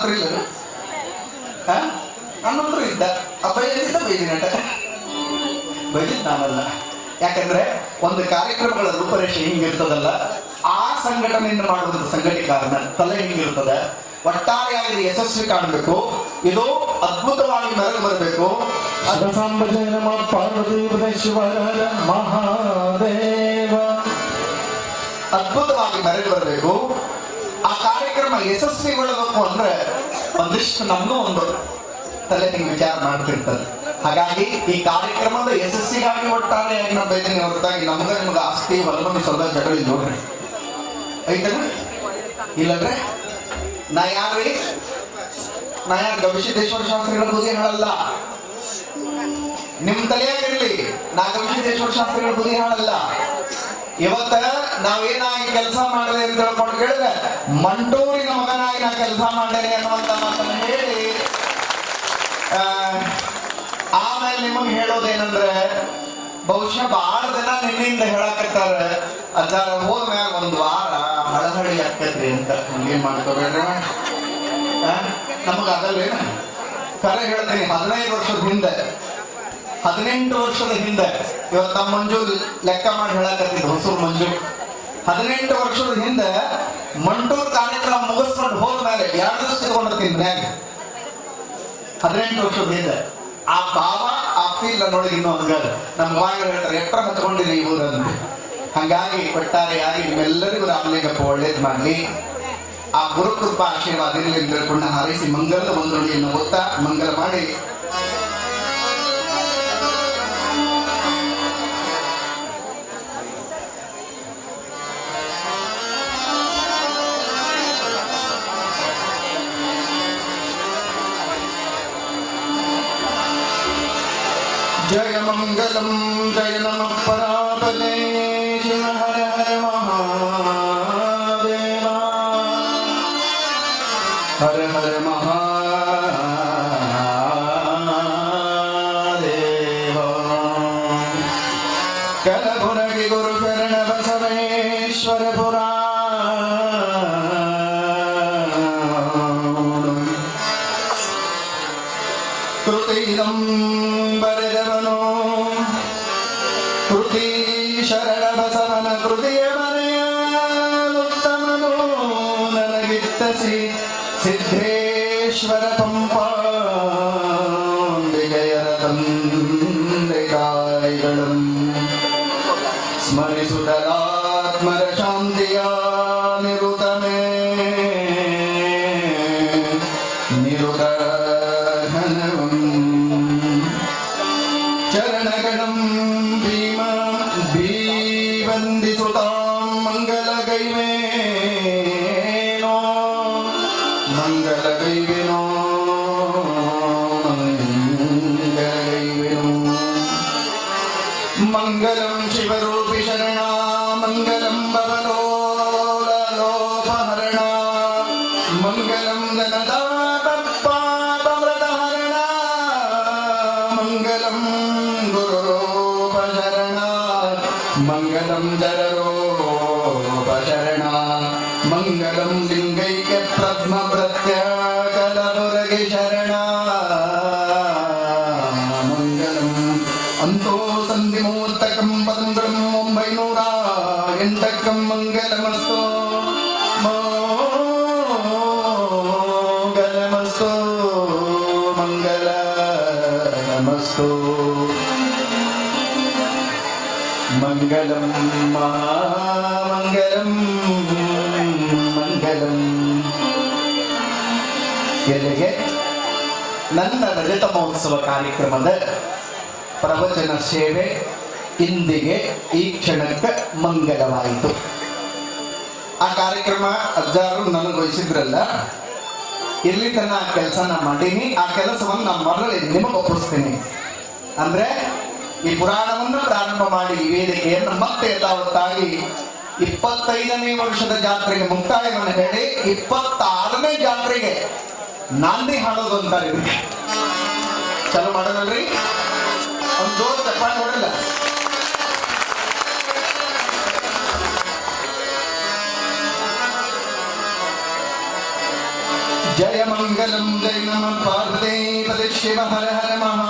ಹತ್ರ ಇಲ್ಲ ಹ? ನನ್ನ ಹತ್ರ ಇದ್ದ. ಆ ಬೈದಿದ್ದ ಬೈದಿನಟ ಬೈದಿದ್ ನಾನಲ್ಲ. ಯಾಕಂದ್ರೆ ಒಂದು ಕಾರ್ಯಕ್ರಮಗಳ ರೂಪರೇಷೆ ಹಿಂಗಿರ್ತದಲ್ಲ ಆ ಸಂಘಟನೆಯನ್ನು ಮಾಡುವುದರ ಸಂಘಟಕಾರನ ತಲೆ ಹಿಂಗಿರ್ತದ. ಒಟ್ಟಾರೆಯಾಗಿ ಯಶಸ್ವಿ ಕಾಣಬೇಕು. ಇದು ಅದ್ಭುತವಾಗಿ ಮೆರಗು ಬರಬೇಕು. ಅದ್ಭುತವಾಗಿ ಮೆರಗು ಬರಬೇಕು. ಕಾರ್ಯಕ್ರಮ ಯಶಸ್ವಿಗೊಳ್ಳಬೇಕು ಅಂದ್ರೆ ಒಂದಿಷ್ಟು ನಮಗೂ ಒಂದು ತಲೆ ನೀವು ವಿಚಾರ ಮಾಡ್ತಿರ್ತದೆ. ಹಾಗಾಗಿ ಈ ಕಾರ್ಯಕ್ರಮದ ಯಶಸ್ಸಿಗಾಗಿ ಒಟ್ಟಾರೆ ನಾವು ಬೈದಿನಿ ಹೊರತಾಗಿ ನಮ್ಗ ನಿಮ್ಗೆ ಆಸ್ತಿ ಹೊಲವನ್ನು ಸ್ವಲ್ಪ ಜಗಳ ನೋಡ್ರಿ. ಐತನ ಇಲ್ಲಂದ್ರೆ ನಾ ಯಾರ್ರಿ ನಾ ಯಾರು ಗವಿಸಿದ್ದೇಶ್ವರ ಶಾಸ್ತ್ರಿಗಳ ಬುದ್ಧಿ ಹೇಳಲ್ಲ? ನಿಮ್ ತಲೆಯಾಗಿರ್ಲಿ ನಾ ಗವಿಸಿದ್ದೇಶ್ವರ ಶಾಸ್ತ್ರಿಗಳ ಬುದ್ಧಿ ಹೇಳಲ್ಲ. ಇವತ್ತ ನಾವೇನಾಗಿ ಕೆಲಸ ಮಾಡಿದೆ ಅಂತ ಹೇಳ್ಕೊಂಡು ಕೇಳಿದ್ರೆ ಮಂಟೂರಿನ ಮಗನಾಗಿ ನಾ ಕೆಲಸ ಮಾಡೇನೆ ಅನ್ನುವಂತ ಮಾತನ್ನು ಹೇಳಿ ಆಮೇಲೆ ನಿಮಗೆ ಹೇಳೋದೇನಂದ್ರೆ, ಬಹುಶಃ ಬಹಳ ಜನ ನಿನ್ನಿಂದ ಹೇಳಕತ್ತಾರ ಹೋದ ಮ್ಯಾಲ ಒಂದ್ ವಾರ ಹಳಹಳಿ ಆಗ್ತೈತ್ರಿ ಅಂತ ಏನ್ ಮಾಡ್ಕೋಬೇಡ್ರಿ ನಮಗ ಅದಲ್ಲೇನ ಕರೆ ಹೇಳ್ತೀನಿ, ಹದಿನೈದು ವರ್ಷದ ಹಿಂದೆ. ಹದಿನೆಂಟು ವರ್ಷದ ಹಿಂದೆ, ಇವತ್ತು ಮಂಜು ಲೆಕ್ಕ ಮಾಡಿ ಹೇಳಕತ್ತಿದ್ದ ಹೊಸೂರು ಮಂಜು. ಹದಿನೆಂಟು ವರ್ಷದ ಹಿಂದೆ ಮಂಟೂರ್ ಕಾರ್ಯಕ್ರಮ ಮುಗಿಸ್ಕೊಂಡು ಹೋದ್ಮೇಲೆ ಎರಡು ದಿವಸ ತಗೊಂಡಿರ್ತೀನಿ ಮನ್ಯಾಗ. ಹದಿನೆಂಟು ವರ್ಷದ ಹಿಂದೆ. ಆ ಭಾವ, ಆ ಫೀಲ್ ನೋಡಿ ಇನ್ನೂ ಹಂಗ ನಮ್ಮ ಮಾಯರು ಹೇಳ್ತಾರೆ ಎಟ್ರ ಹತ್ಕೊಂಡಿರಿ ಊರಂತ ಹಂಗಾಗಿ ಒಟ್ಟಾರೆಯಾಗಿ ನಿಮ್ಮೆಲ್ಲರಿಗೂ ರಾಮಲಿಂಗಪ್ಪ ಒಳ್ಳೇದು ಮಾಡಲಿ. ಆ ಗುರುಕೃಪ ಆಶೀರ್ವಾದ ಇರಲಿ ಹಾರೈಸಿ, ಮಂಗಲದ ಒಂದು ನುಡಿಯನ್ನು ಓದ್ತಾ ಮಂಗಲ ಮಾಡಿ. जय मङ्गलं जय नमः परापदे हर हर महादेवा हर हर महादेव कलपुरगि गुरुचरण बसवेश्वर पुरा कृतिदम्बर सिद्धेश्वर पम्पायरतं स्मरिसुतलात्मरशान्तिरुतमे निरुतधनम् चरणगणं भीमां भीवन्दिसुतां मङ्गलगैमे मङ्गलं जररोपचरणा मङ्गलं लिङ्गैक्यप्रद्मप्रत्याकलदुरगिशरणा मङ्गलम् अन्तोसन्धिमूर्तकम् पदम् ಮಂಗಲಂ ಮಂಗಲಂ. ಮಂಗಲಂ ಎಲ್ಲಿಗೆ ನನ್ನ ರಜತ ಮಹೋತ್ಸವ ಕಾರ್ಯಕ್ರಮದ ಪ್ರವಚನ ಸೇವೆ ಇಂದಿಗೆ ಈ ಕ್ಷಣಕ್ಕೆ ಮಂಗಲವಾಯಿತು. ಆ ಕಾರ್ಯಕ್ರಮ ಅಜ್ಜಾರು ನನಗೆ ವಹಿಸಿದ್ರಲ್ಲ, ಇಲ್ಲಿ ತನ್ನ ಕೆಲಸ ಕೆಲಸನ ಮಾಡೀನಿ, ಆ ಕೆಲಸವನ್ನು ನಾನು ಮರಳಿ ನಿಮಗೆ ಒಪ್ಪಿಸ್ತೀನಿ. ಅಂದ್ರೆ ಈ ಪುರಾಣವನ್ನು ಪ್ರಾರಂಭ ಮಾಡಿ ಈ ವೇದಿಕೆಯನ್ನು ಮತ್ತೆ ಯಥಾವತ್ತಾಗಿ ಇಪ್ಪತ್ತೈದನೇ ವರ್ಷದ ಜಾತ್ರೆಗೆ ಮುಕ್ತಾಯವನ್ನು ಹೇಳಿ, ಇಪ್ಪತ್ತಾರನೇ ಜಾತ್ರೆಗೆ ನಾಂದಿ ಹಾಡೋದು ಅಂತಾರೆ ಚಲೋ ಮಾಡೋದಲ್ರಿ? ಒಂದು ನೋಡಿಲ್ಲ ಜಯ ಮಂಗಲಂ ಜಯ ನಮ ಪಾರ್ವದೇ ಪದೇ ಶಿವ, ಹರ ಹರ ಮಹಾದೇವ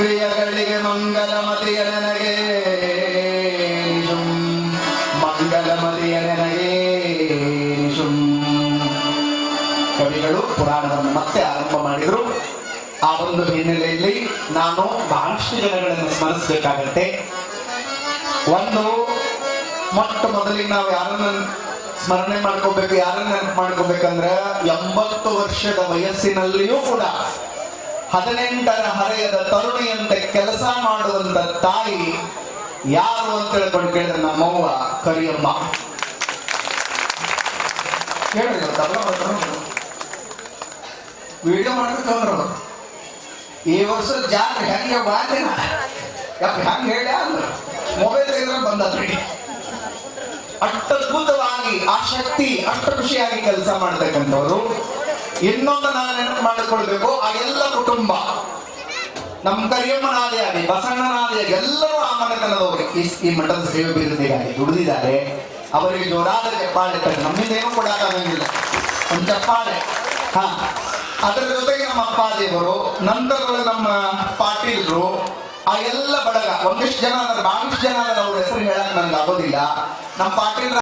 ಸದಾಶಿವನಂದ್ರಿಯಗಳಿಗೆ ಮಂಗಲಮತಿಯ ನನಗೆ ಮಂಗಲ ಮತಿಯ ನನಗೆ ಕವಿಗಳು ಪುರಾಣವನ್ನು ಮತ್ತೆ ಆರಂಭ ಮಾಡಿದರು. ಆ ಒಂದು ಹಿನ್ನೆಲೆಯಲ್ಲಿ ನಾನು ಬಹಳಷ್ಟು ಜನಗಳನ್ನು ಸ್ಮರಿಸಬೇಕಾಗತ್ತೆ. ಒಂದು, ಮೊಟ್ಟ ಮೊದಲಿಗೆ ನಾವು ಯಾರನ್ನ ಸ್ಮರಣೆ ಮಾಡ್ಕೋಬೇಕು, ಯಾರನ್ನ ನೆನಪು ಮಾಡ್ಕೋಬೇಕಂದ್ರೆ ಎಂಬತ್ತು ವರ್ಷದ ವಯಸ್ಸಿನಲ್ಲಿಯೂ ಕೂಡ ಹದಿನೆಂಟರ ಹರೆಯದ ತರುಣಿಯಂತೆ ಕೆಲಸ ಮಾಡುವಂತ ತಾಯಿ ಯಾರು ಅಂತ ಹೇಳ್ಕೊಂಡು ಕೇಳಿದ್ರೆ ನಮ್ಮವ್ವ ಕರಿಯಮ್ಮ. ವಿಡಿಯೋ ಮಾಡ್ಬೇಕಂದ್ರ ಈ ವರ್ಷ ಜಾತ್ರೆ ಹೆಂಗೆ ಬಾಂದಿನ? ಯಪ್ಪ, ಹೆಂಗೆ ಹೇಳಿ ಅಂದ್ರೆ. ಮೊಬೈಲ್ ತೆಗೆದ್ರೆ ಬಂದದ್ರಿ ಅದ್ಭುತವಾಗಿ ಆ ಶಕ್ತಿ, ಅಷ್ಟು ಖುಷಿಯಾಗಿ ಕೆಲಸ ಮಾಡ್ತಕ್ಕಂಥವ್ರು ಇನ್ನೊಂದು ನಾನು ನೆನಪು ಮಾಡಿಕೊಳ್ಬೇಕು, ಆ ಎಲ್ಲ ಕುಟುಂಬ. ನಮ್ಮ ಕರಿಯಮ್ಮನಾದಿಯಾಗಿ ಬಸಣ್ಣನಾದಿಯಾಗಿ ಎಲ್ಲರೂ ಆ ಮನೆತನದವರು. ಈ ಮಠದ ಸೇವೆ ಬಿರುದಿಗಾಗಿ ದುಡಿದಿದ್ದಾರೆ. ಅವರಿಗೆ ಜೋರಾದ ಚಪ್ಪಾಳೆ ನಮ್ಮಿಂದ ಏನೂ ಕೊಡಕ್ಕಾಗಂಗಿಲ್ಲ ಒಂದು ಚಪ್ಪಾಳೆ. ಹಾ. ಅದರ ಜೊತೆಗೆ ನಮ್ಮ ಅಪ್ಪಾದೇವರು ನಂತರದಲ್ಲಿ ನಮ್ಮ ಪಾಟೀಲ್ರು, ಆ ಎಲ್ಲ ಬಳಗ, ಒಂದಿಷ್ಟು ಜನ ಬಹಳಷ್ಟು ಜನ ಅವ್ರ ಹೆಸರು ಹೇಳಕ್ ನನ್ಗೆ ಆಗೋದಿಲ್ಲ. ನಮ್ಮ ಪಾಟೀಲ್